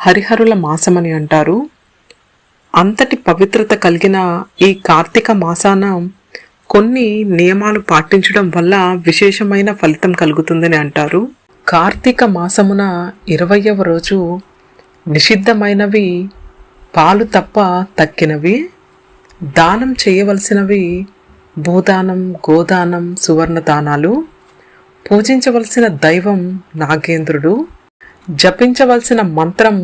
హరిహరుల మాసమని అంటారు. అంతటి పవిత్రత కలిగిన ఈ కార్తీక మాసాన కొన్ని నియమాలు పాటించడం వల్ల విశేషమైన ఫలితం కలుగుతుందని అంటారు. కార్తీక మాసమున ఇరవయవ రోజు నిషిద్ధమైనవి పాలు తప్ప తక్కినవి దానం చేయవలసినవి భూదానం గోదానం సువర్ణ దానాలు పూజించవలసిన దైవం నాగేంద్రుడు. జపించవలసిన మంత్రం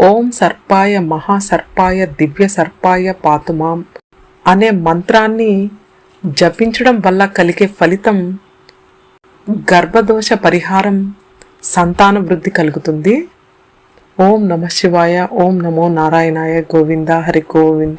ఓం సర్పాయ మహాసర్పాయ దివ్య సర్పాయ పాతుమాం అనే మంత్రాన్ని జపించడం వల్ల కలిగే ఫలితం గర్భదోష పరిహారం సంతాన వృద్ధి కలుగుతుంది. ఓం నమ శివాయ ఓం నమో నారాయణాయ గోవింద హరి గోవింద.